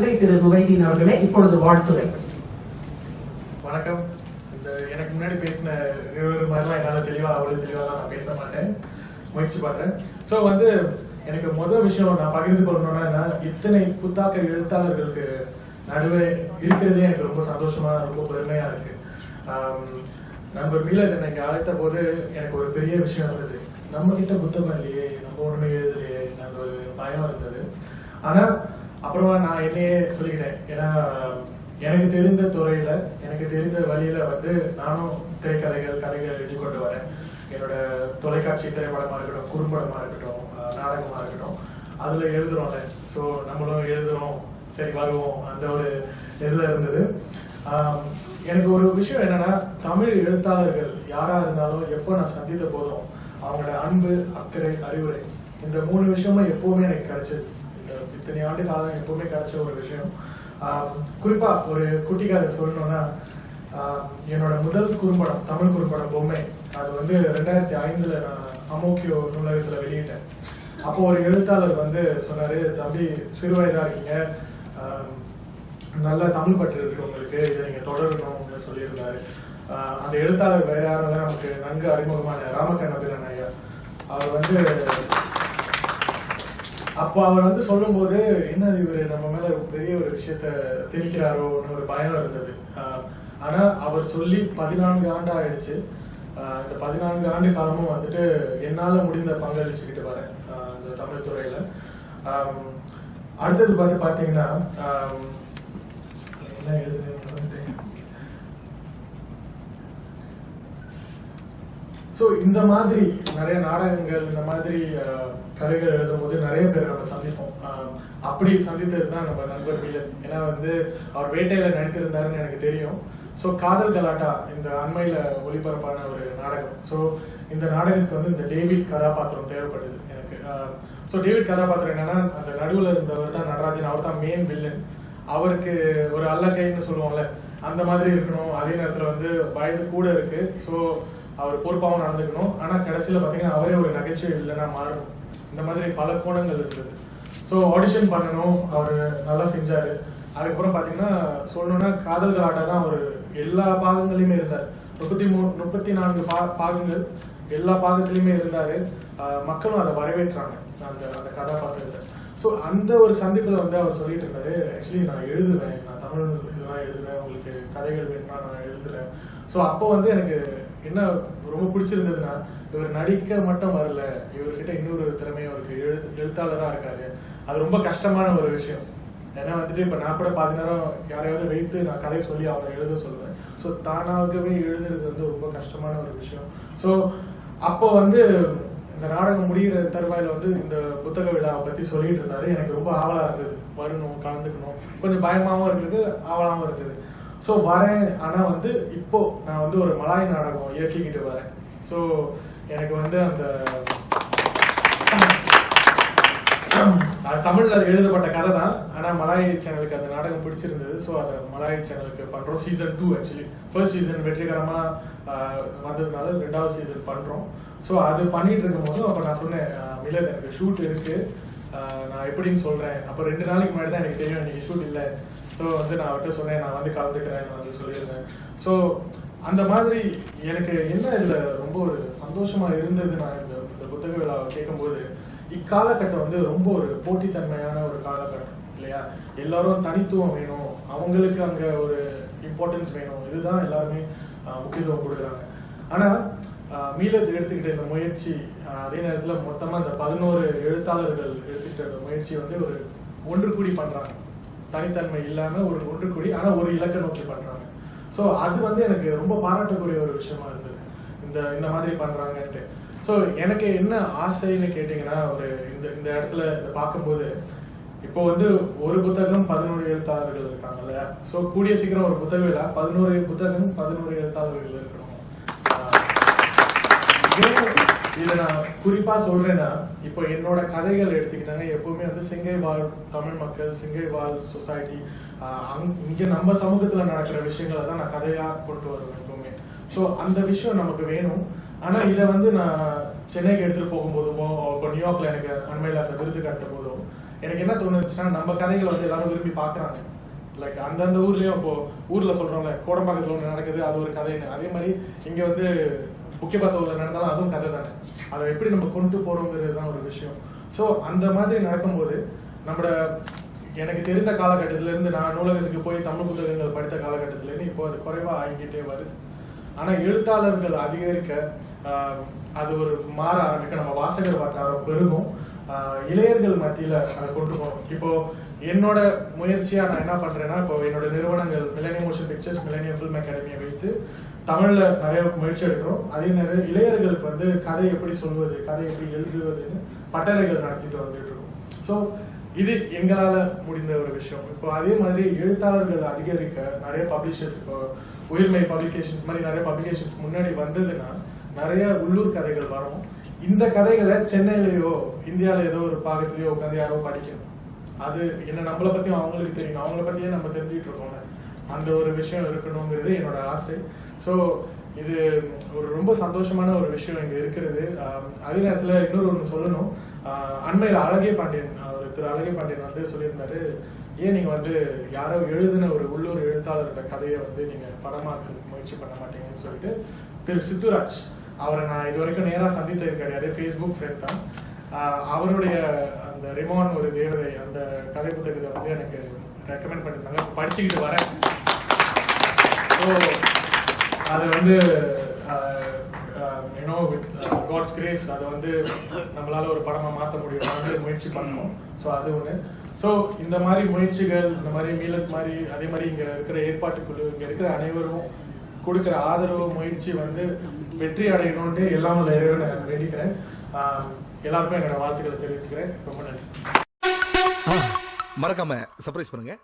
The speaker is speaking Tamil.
நன்றி திரு நுவைதீன் அவர்களே இப்பொழுது வாழ்த்துறை வணக்கம். இந்த எனக்கு முன்னாடி பேசின இருவர் மாதிரிலாம் என்னால தெளிவா அவ்வளவு தெளிவாக நான் பேச மாட்டேன். முயற்சி பண்றேன். சோ வந்து எனக்கு முதல் விஷயம் நான் பகிர்ந்து கொள்ளணும்னா என்ன, இத்தனை புத்தாக்க எழுத்தாளர்களுக்கு நடுவே இருக்கிறதே எனக்கு ரொம்ப சந்தோஷமா ரொம்ப பெருமையா இருக்கு. நண்பர் மீலத் எனக்கு அழைத்த போது எனக்கு ஒரு பெரிய விஷயம் இருந்தது. நம்ம கிட்ட புத்தகம் இல்லையே நம்ம ஒண்ணுமே எழுதலையே அந்த ஒரு பயம் இருந்தது. ஆனா அப்புறமா நான் என்னையே சொல்லிக்கிட்டேன். ஏன்னா எனக்கு தெரிந்த துறையில எனக்கு தெரிந்த வழியில வந்து நானும் திரைக்கதைகள் கதைகள் எழுதி கொண்டு வரேன். என்னோட தொலைக்காட்சி திரைப்படமா இருக்கட்டும் குறும்படமா இருக்கட்டும் நாடகமா இருக்கட்டும் அதுல எழுதுறோம்ல. சோ நம்மளும் எழுதுறோம். சரி வருவோம். அந்த ஒரு இதுல இருந்தது. எனக்கு ஒரு விஷயம் என்னன்னா தமிழ் எழுத்தாளர்கள் யாரா இருந்தாலும் எப்போ நான் சந்தித்த போதும் அவங்களோட அன்பு அக்கறை அறிவுரை இந்த மூணு விஷயமும் எப்பவுமே எனக்கு கிடைச்சது. இத்தனை ஆண்டு காலம் எப்பவுமே கிடைச்ச ஒரு விஷயம். குறிப்பா ஒரு குட்டி கதை சொல்லணும்னா என்னோட முதல் குறும்படம் தமிழ் குறும்படம் பொம்மை. அது வந்து ரெண்டாயிரத்தி ஐந்துல நான் அமோக்கியோ நூலகத்துல வெளியிட்டேன். அப்போ ஒரு எழுத்தாளர் வந்து சொன்னாரு தம்பி சிறு வயதா இருக்கீங்க. நல்ல தமிழ் பற்று இருக்கு உங்களுக்கு. இதை நீங்க தொடரணும்னு சொல்லியிருந்தாரு. அந்த எழுத்தாளர் வேற யாரும் நமக்கு நன்கு அறிமுகமான ராமகண்ணபிரன் ஐயா. அவர் வந்து அப்போ அவர் வந்து சொல்லும்போது என்ன இவர்? நம்ம மேல பெரிய ஒரு விஷயத்த திணிக்கிறாரோன்னு ஒரு பயம் இருந்தது. ஆனா அவர் சொல்லி பதினான்கு ஆண்டு ஆயிடுச்சு. இந்த பதினான்கு ஆண்டு காலமும் வந்துட்டு என்னால முடிந்த பங்களிச்சுக்கிட்டு வரேன் இந்த தமிழ் துறையில. அடுத்தது பார்த்து பாத்தீங்கன்னா என்ன எழுதுனேன்னு ஸோ இந்த மாதிரி நிறைய நாடகங்கள் இந்த மாதிரி கதைகள் கதைகள் எழுதும்போது நிறைய பேர் நம்ம சந்திப்போம். அப்படி சந்தித்தது தான் நம்ம நண்பர் மீலன் ஏன்னா வந்து அவர் வேட்டையில நடித்திருந்தாருன்னு எனக்கு தெரியும். ஸோ காதல் கலாட்டா இந்த அண்மையில ஒளிபரப்பான ஒரு நாடகம். ஸோ இந்த நாடகத்துக்கு வந்து இந்த டேவிட் கதாபாத்திரம் தேவைப்படுது எனக்கு. ஸோ டேவிட் கதாபாத்திரம் என்னன்னா அந்த நடுவில் இருந்தவர் தான் நடராஜன். அவர் தான் மெயின் வில்லன் அவருக்கு ஒரு அல்லக்கைன்னு சொல்லுவோம்ல அந்த மாதிரி இருக்கணும். அதே நேரத்தில் வந்து பயந்து கூட இருக்கு. ஸோ அவர் பொறுப்பாகவும் நடந்துக்கணும். ஆனா கடைசியில பாத்தீங்கன்னா அவரே ஒரு நகைச்சுவை இல்லைன்னா மாறணும். இந்த மாதிரி பல கோணங்கள் இருந்தது. ஸோ ஆடிஷன் பண்ணணும். அவர் நல்லா செஞ்சாரு. அதுக்கப்புறம் பாத்தீங்கன்னா சொல்லணும்னா காதல் கலாட்டா தான் அவர் எல்லா பாகங்களையுமே இருந்தார். முப்பத்தி மூணு முப்பத்தி நான்கு பா பாகங்கள் எல்லா பாகத்திலயுமே இருந்தாரு. மக்களும் அதை வரவேற்றாங்க. அந்த அந்த கதாபாத்திரத்தை. ஸோ அந்த ஒரு சந்திப்பில் வந்து அவர் சொல்லிட்டு இருந்தாரு ஆக்சுவலி நான் எழுதுவேன். நான் தமிழ் இதெல்லாம் எழுதுவேன். உங்களுக்கு கதைகள் வேணும்னா நான் எழுதுறேன். ஸோ அப்போ வந்து எனக்கு என்ன ரொம்ப பிடிச்சிருந்ததுன்னா இவர் நடிக்க மட்டும் வரல. இவர்கிட்ட இன்னொரு திறமையும் இருக்கு. எழுத்து எழுத்தாளராக இருக்காரு. அது ரொம்ப கஷ்டமான ஒரு விஷயம். ஏன்னா வந்துட்டு இப்ப நான் கூட பாதி நேரம் யாரையாவது வைத்து நான் கதை சொல்லி அவரை எழுத சொல்லுவேன். ஸோ தானாகவே எழுதுறது வந்து ரொம்ப கஷ்டமான ஒரு விஷயம். ஸோ அப்போ வந்து இந்த நாடகம் முடிகிற தருவாயில வந்து இந்த புத்தக விழாவை பத்தி சொல்லிட்டு இருந்தாரு. எனக்கு ரொம்ப ஆவலா இருந்தது. வரணும் கலந்துக்கணும். கொஞ்சம் பயமாவும் இருக்குது ஆவலாவும் இருக்குது ஸோ வரேன். ஆனால் வந்து இப்போ நான் வந்து ஒரு மலாய் நாடகம் இயக்கிக்கிட்டு வரேன். ஸோ எனக்கு வந்து அந்த அது தமிழ்ல எழுதப்பட்ட கதை தான். ஆனா மலாய் சேனலுக்கு அந்த நாடகம் பிடிச்சிருந்தது. ஸோ அதை மலாய் சேனலுக்கு பண்றோம். Season two actually first season வெற்றிகரமா வந்ததுனால ரெண்டாவது சீசன் பண்றோம். ஸோ அது பண்ணிட்டு இருக்கும்போது அப்ப நான் சொன்னேன் ஆஹ், மிலத் எனக்கு ஷூட் இருக்கு. நான் எப்படின்னு சொல்கிறேன் அப்போ ரெண்டு நாளைக்கு முன்னாடி தான் எனக்கு தெரியும் இன்னைக்கு ஷூட் இல்லை. ஸோ வந்து நான் அவர்கிட்ட சொன்னேன் நான் வந்து கலந்துக்கிறேன் வந்து சொல்லியிருந்தேன். ஸோ அந்த மாதிரி எனக்கு என்ன இதில் ரொம்ப ஒரு சந்தோஷமாக இருந்தது நான் இந்த இந்த புத்தக விழாவை கேட்கும்போது இக்காலகட்டம் வந்து ரொம்ப ஒரு போட்டித்தன்மையான ஒரு காலகட்டம் இல்லையா? எல்லாரும் தனித்துவம் வேணும். அவங்களுக்கு அங்கே ஒரு இம்பார்ட்டன்ஸ் வேணும். இதுதான் எல்லாருமே முக்கியத்துவம் கொடுக்குறாங்க. ஆனால் மீளத்தை எடுத்துக்கிட்ட இந்த முயற்சி அதே நேரத்தில் மொத்தமாக இந்த பதினோரு எழுத்தாளர்கள் எடுத்துக்கிட்ட இந்த முயற்சி வந்து ஒரு ஒன்று கூடி பண்ணுறாங்க தனித்தன்மை இல்லாமல் ஒரு ஒன்று கூடி ஆனால் ஒரு இலக்கை நோக்கி பண்ணுறாங்க ஸோ அது வந்து எனக்கு ரொம்ப பாராட்டக்கூடிய ஒரு விஷயமா இருந்தது. இந்த இந்த மாதிரி பண்ணுறாங்கன்ட்டு ஸோ எனக்கு என்ன ஆசைன்னு கேட்டிங்கன்னா ஒரு இந்த இந்த இடத்துல இதை பார்க்கும்போது இப்போ வந்து ஒரு புத்தகம் பதினோரு எழுத்தாளர்கள் இருக்காங்க இல்லையா கூடிய சீக்கிரம் ஒரு புத்தகம் இல்லை பதினோரு புத்தகம் பதினோரு எழுத்தாளர்கள் இருக்கணும். இதை நான் குறிப்பா சொல்றேன்னா இப்போ என்னோட கதைகள் எடுத்துக்கிட்டாங்க. எப்பவுமே வந்து சிங்கை வாழ் தமிழ் மக்கள் சிங்கை வாழ் சொசைட்டி இங்க நம்ம சமூகத்துல நடக்கிற விஷயங்களை தான் நான் கதையா கொண்டு வருவேன் எப்பவுமே. ஸோ அந்த விஷயம் நமக்கு வேணும். ஆனா இதை வந்து நான் சென்னைக்கு எடுத்துட்டு போகும்போதுமோ இப்போ நியூயார்க்ல எனக்கு அண்மையில் அந்த விருது கட்ட போதும் எனக்கு என்ன தோணுச்சுன்னா நம்ம கதைகளை வந்து எல்லாரும் விரும்பி பார்க்குறாங்க. லைக் அந்தந்த ஊர்லயும் இப்போ ஊர்ல சொல்றோம்ல கோடம்பாக்கத்துல ஒன்று நடக்குது அது ஒரு கதைன்னு. அதே மாதிரி இங்க வந்து முக்கியபாத்தூர்ல நடந்தாலும் அதுவும் கதை தானே அதை எப்படி நம்ம கொண்டு போறோங்கிறது தான் ஒரு விஷயம். ஸோ அந்த மாதிரி நடக்கும்போது நம்மளோட எனக்கு தெரிந்த காலகட்டத்திலேருந்து நான் நூலகத்துக்கு போய் தமிழ் புத்தகங்கள் படித்த காலகட்டத்திலேருந்து இப்போ அது குறைவா ஆகிக்கிட்டே வருது. ஆனா எழுத்தாளர்கள் அதிகரிக்க ஆஹ், அது ஒரு மாற ஆரம்பிக்க நம்ம வாசகர் வட்டாரம் பெருகும். இளையர்கள் மத்தியில அதை கொண்டு போகணும். இப்போ என்னோட முயற்சியா நான் என்ன பண்றேன்னா இப்போ என்னோட நிறுவனங்கள் millennium motion pictures millennium film அகாடமியை வைத்து தமிழ்ல நிறைய முயற்சி எடுக்கிறோம். அதே நேரம் இளையர்களுக்கு வந்து கதை எப்படி சொல்வது கதை எப்படி எழுதுவதுன்னு பட்டறைகள் நடத்திட்டு வந்துட்டு இருக்கோம். ஸோ இது எங்களால முடிந்த ஒரு விஷயம். இப்போ அதே மாதிரி எழுத்தாளர்கள் அதிகரிக்க நிறைய பப்ளிஷர்ஸ் இப்போ உயிர்மை பப்ளிகேஷன்ஸ் மாதிரி நிறைய பப்ளிகேஷன்ஸ் முன்னாடி வந்ததுன்னா நிறைய உள்ளூர் கதைகள் வரும். இந்த கதைகளை சென்னையிலயோ இந்தியாவில ஏதோ ஒரு பாகத்திலயோ உட்காந்து யாரோ படிக்கணும். அது என்ன நம்மளை பத்தியும் அவங்களுக்கு தெரியும். அவங்கள பத்தியே நம்ம தெரிஞ்சுக்கிட்டு இருக்கோம்ல. அந்த ஒரு விஷயம் இருக்கணுங்கிறது என்னோட ஆசை. ஸோ இது ஒரு ரொம்ப சந்தோஷமான ஒரு விஷயம் இங்க இருக்கிறது. அதே நேரத்துல இன்னொரு ஒன்று சொல்லணும். அண்மையில் அழகே பாண்டியன் அவர் திரு அழகே பாண்டியன் வந்து சொல்லியிருந்தாரு ஏன் நீங்க வந்து யாரோ எழுதின ஒரு உள்ளூர் எழுத்தாளரோட கதையை வந்து நீங்க படமாக்குறதுக்கு முயற்சி பண்ண மாட்டீங்கன்னு சொல்லிட்டு திரு சித்துராஜ் அவரை நான் இது வரைக்கும் நேரா சந்தித்தது கிடையாது. ஃபேஸ்புக் ஃப்ரெண்ட் தான். அவருடைய அந்த ரிமான் ஒரு தேவதை அந்த கதை புத்தகத்தை வந்து எனக்கு ரெக்கமெண்ட் பண்ணியிருந்தாங்க. படிச்சுக்கிட்டு வரேன். ஸோ அது வந்து யூனோ வித் காட்ஸ் கிரேஸ் அதை வந்து நம்மளால ஒரு படமா மாற்ற முடியும். வந்து முயற்சி பண்ணணும். ஸோ அது ஒன்று ஸோ இந்த மாதிரி முயற்சிகள் இந்த மாதிரி மீலத் மாதிரி அதே மாதிரி இங்க இருக்கிற ஏற்பாட்டுக்குழு இங்க இருக்கிற அனைவரும் கொடுக்குற ஆதரவு முயற்சி வந்து வெற்றி அடையணும்னு எல்லாம் உள்ள நான் வேண்டிக்கிறேன். எல்லாருக்கும் என்னோட வாழ்த்துக்களை தெரிவிச்சுக்கிறேன். ரொம்ப நன்றி. மறக்காம சர்ப்ரைஸ் பண்ணுங்க.